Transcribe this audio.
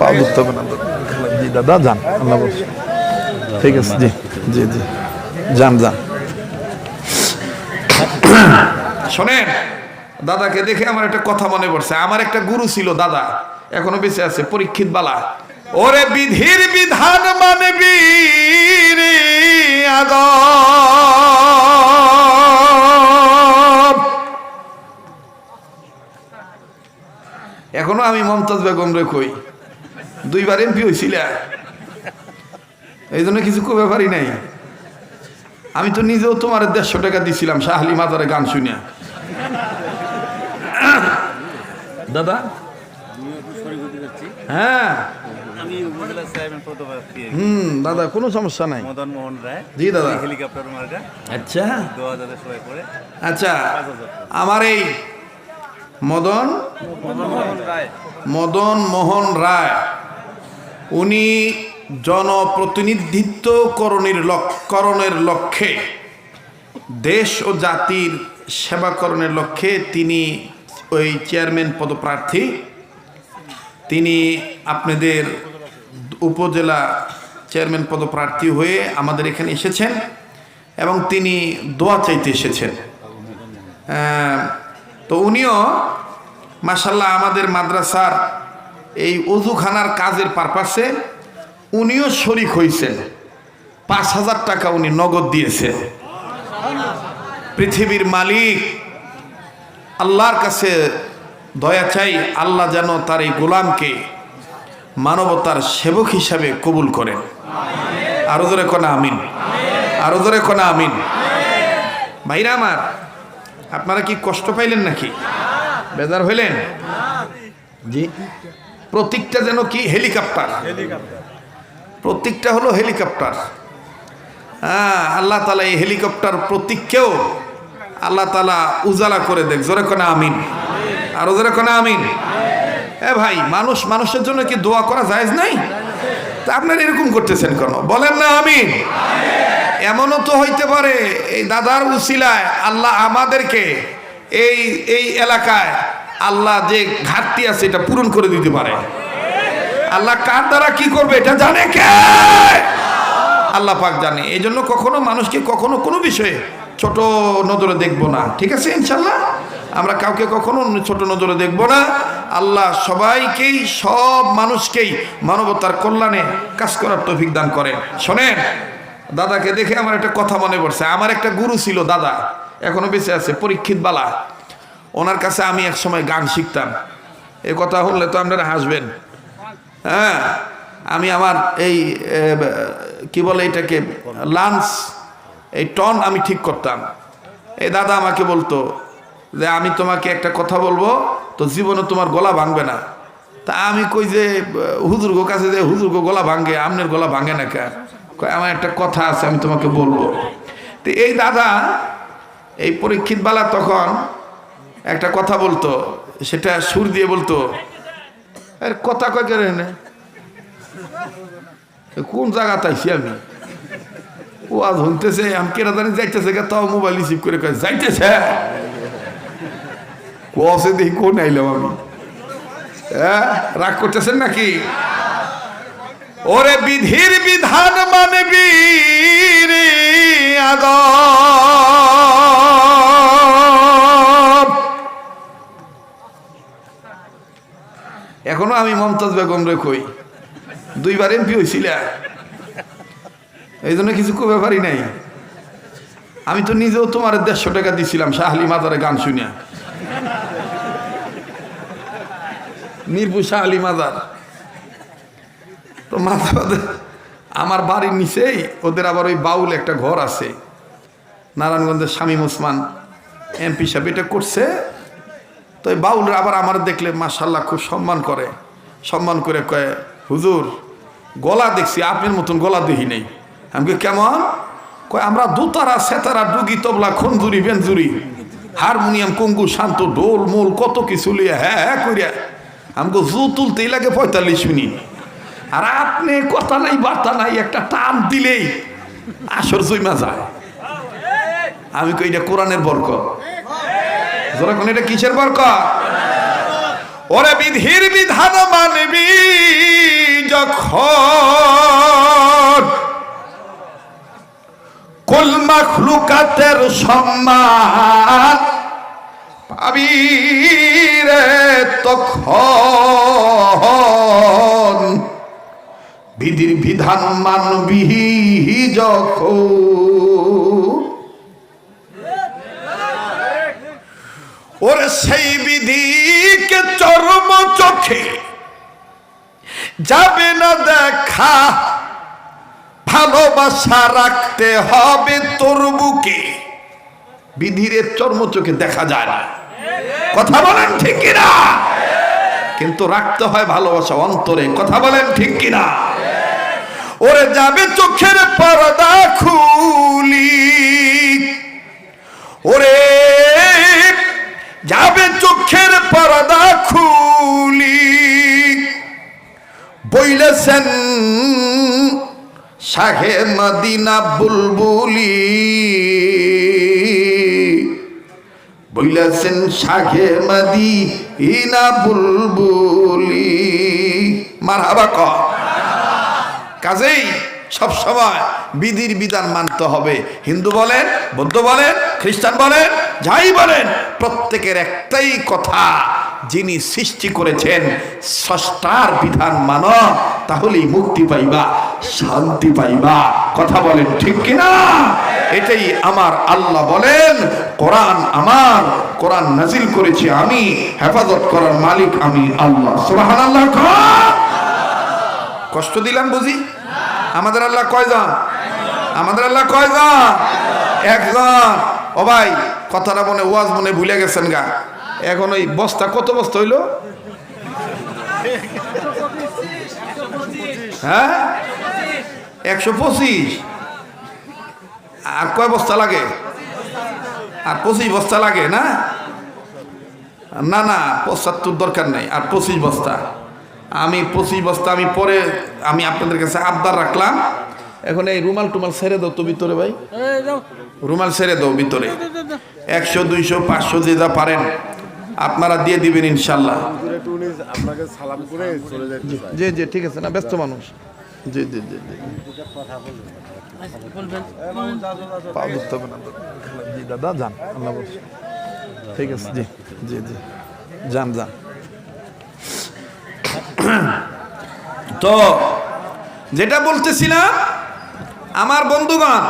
পা বুঝতে হবে না। জি দাদা যান আল্লাহ ঠিক আছে জি জি জি। যান যান। শোনেন দাদাকে দেখে আমার একটা কথা মনে পড়ছে। আমার একটা গুরু ছিল দাদা। এখনও বেঁচে আছে পরীক্ষিত বালা। ওরে বিধির বিধান মানে বীর আদব এখনও আমি মমতাজ বেগম রে কই। দুইবার এমপি হয়েছিল এই জন্য কিছু কো ব্যাপারই নাই। আমি তো নিজেও তোমার দেড়শো টাকা দিছিলাম শাহলি মাজারে গান শুনিয়া। দাদা? হ্যাঁ। হুম দাদা কোনো সমস্যা নাই। মদন মোহন রায়। জি দাদা। হেলিকপ্টার আচ্ছা। আচ্ছা আমার এই মদন? মদন মোহন রায়। উনি জনপ্রতিনিধিত্ব করণের করণের লক্ষ্যে, দেশ ও জাতির সেবাকরণের লক্ষ্যে তিনি ওই চেয়ারম্যান পদপ্রার্থী। তিনি আপনাদের উপজেলা চেয়ারম্যান পদপ্রার্থী হয়ে আমাদের এখানে এসেছেন এবং তিনি দোয়া চাইতে এসেছেন। তো উনিও মাসাল্লাহ আমাদের মাদ্রাসার এই অজুখানার কাজের পারপাসে উনিও শরিক হয়েছেন পাঁচ হাজার টাকা উনি নগদ দিয়েছেন। পৃথিবীর মালিক। আল্লাহর কাছে দয়া চাই, আল্লাহ যেন তার এই গোলামকে মানবতার সেবক হিসাবে কবুল করেন। আরও জোরে কোনা আমিন। আরও জোরে কোনা আমিন। ভাইরা আমার আপনারা কি কষ্ট পাইলেন নাকি? বেজার হইলেন? জি। প্রতীকটা যেন কি? হেলিকপ্টার। প্রতীকটা হলো হেলিকপ্টার। হ্যাঁ আল্লাহ তালা এই হেলিকপ্টার প্রতীককেও আল্লাহ তালা উজালা করে দেখ। জোরে কোনা আমিন। আরও জোরে কোনা আমিন। এ ভাই, মানুষ মানুষের জন্য কি দোয়া করা যায় নাই? তা আপনারা এরকম করতেছেন কেন? বলেন না আমিন। এমনও তো হইতে পারে, এই দাদার উসিলায় আল্লাহ আমাদেরকে এই এই এলাকায় আল্লাহ যে ঘাটতি আছে এটা পূরণ করে দিতে পারে। আল্লাহ কার দ্বারা কি করবে এটা জানে কে? আল্লাহ পাক জানে। এই জন্য কখনো মানুষকে কখনো কোনো বিষয়ে ছোট নজরে দেখব না। ঠিক আছে, ইনশাল্লাহ? আমরা কাউকে কখনো ছোট নজরে দেখব না। আল্লাহ সবাইকেই, সব মানুষকেই মানবতার কল্যাণে কাজ করার তৌফিক দান করেন। শোনেন দাদাকে দেখে আমার একটা কথা মনে পড়ছে। আমার একটা গুরু ছিল দাদা, এখনও বেঁচে আছে, পরীক্ষিত বালা। ওনার কাছে আমি এক সময় গান শিখতাম। এ কথা হলে তো আপনারা হাসবেন। হ্যাঁ আমি আমার এই কি বলে এটাকে লাঞ্চ এই টন আমি ঠিক করতাম। এই দাদা আমাকে বলতো যে, আমি তোমাকে একটা কথা বলব, তো জীবনে তোমার গলা ভাঙবে না। তা আমি কই যে হুজুর গো কাছে যে হুজুর গো গলা ভাঙে, আমনের গলা ভাঙে না কে আমার একটা কথা আছে, আমি তোমাকে বলব। তো এই দাদা এই পরীক্ষিত বালা তখন একটা কথা বলতো, সেটা সুর দিয়ে বলতো, আরে, কথা কয় কেন কোন জায়গাতে আইছি আমি? ও আজ শুনতেছে আমি কেনা জানি যাইতেছে তাও মোবাইল রিসিভ করে কয়, যাইতেছে। কসে দেখি কোন আইলাম আমি? হ্যাঁ রাগ করতেছেন নাকি? ওরে বিধির বিধান মানে বীর আদব। এখনও আমি মমতাজ বেগম রে কই। দুইবার এমপি হয়েছিল এই জন্য কিছু কো ব্যাপারই নাই। আমি তো নিজেও তোমার দেড়শো টাকা দিছিলাম শাহলি মাজারে গান শুনিয়া। মিরপুর শাহলি মাজার। তো মাঝে আমার বাড়ির নিচেই ওদের আবার ওই বাউল একটা ঘর আছে। নারায়ণগঞ্জের শামীম ওসমান এমপি সাহেব, এটা করছে। তো এই বাউলরা আবার আমার দেখলে মাসাল্লাহ খুব সম্মান করে। সম্মান করে কয়ে, হুজুর, গলা দেখছি, আপনার মতন গলা দেখি নেই। আমি কেমন? কয়, আমরা দুতারা, সেতারা, ডুগি, তবলা খঞ্জুরি বেঞ্জুরি হারমোনিয়াম, কঙ্গু, শান্ত, ঢোল, মোল, কত কিছু লিয়ে হ্যাঁ হ্যাঁ করিয়া আমাকে জু তুলতেই লাগে পঁয়তাল্লিশ মিনিট। আর আপনি কথা নাই, বার্তা নাই, একটা টান দিলেই আসর জৈমা যায়। আমি কই, এটা কোরআনের বরকত যারা কোন, এটা কিসের বরকত ওরে বিধির বিধান মানবি যখন কুল মাখলুকাতের সম্মান পাবি রে তখন। বিধির বিধান মানবিহি যখন। ওরে সেই বিধিকে চরম চোখে যাবে না দেখা, ভালোবাসা রাখতে হবে তোর বুকে। বিধিরে চর্ম চোখে দেখা যায় না। কথা বলেন ঠিক কিনা? কিন্তু রাখতে হয় ভালোবাসা অন্তরে। কথা বলেন ঠিক কিনা? ওরে যাবে চোখের পর্দা খুলি। ওরে যাবে চোখের পর্দা খুলি। বইলেছেন শাহে মদিনা বুলবুলি। বইলেছেন শাহে মদিনা বুলবুলি। মার হাবা ক কাজেই সব সময় বিধির বিধান মানতে হবে। হিন্দু বলেন, বৌদ্ধ বলেন, খ্রিস্টান বলেন, যাই বলেন, প্রত্যেকের একটাই কথা, যিনি সৃষ্টি করেছেন স্রষ্টার বিধান মান, তাহলেই মুক্তি পাইবা, শান্তি পাইবা। কথা বলেন ঠিক কিনা? এটাই আমার আল্লাহ বলেন, কোরআন আমার, কোরআন নাজিল করেছি আমি, হেফাজত করার মালিক আমি আল্লাহ। সুবহানাল্লাহ আল্লাহ কষ্ট দিলাম বুঝি? আমাদের আল্লাহ কয়জন? আমাদের আল্লাহ কয়জন? একজন। ও ভাই, কথাটা মনে, ওয়াজ মনে ভুলে গেছেন গা। এখন ওই বস্তা কত বস্তা হইল? হ্যাঁ? একশো পঁচিশ। আর কয় বস্তা লাগে? আর পঁচিশ বস্তা লাগে না? না না, পঁচাত্তর দরকার নেই, আর পঁচিশ বস্তা। আমি পঁচিশ বস্তা আমি পরে আমি আপনাদের কাছে আবদার রাখলাম। এখন এই রুমাল টুমাল ছেড়ে দাও তো ভিতরে ভাই। রুমাল ছেড়ে দাও ভিতরে। একশো দুইশো পাঁচশো যে যা পারেন আপনারা দিয়ে দিবেন ইনশাল্লাহ। জি জি ঠিক আছে না ব্যস্ত মানুষ। জি জি জি জি। পা ধরতে হবে না জি দাদা যান আল্লাহ ঠিক আছে জি জি জি। যান যান। তো যেটা বলতেছিলাম আমার বন্ধুগণ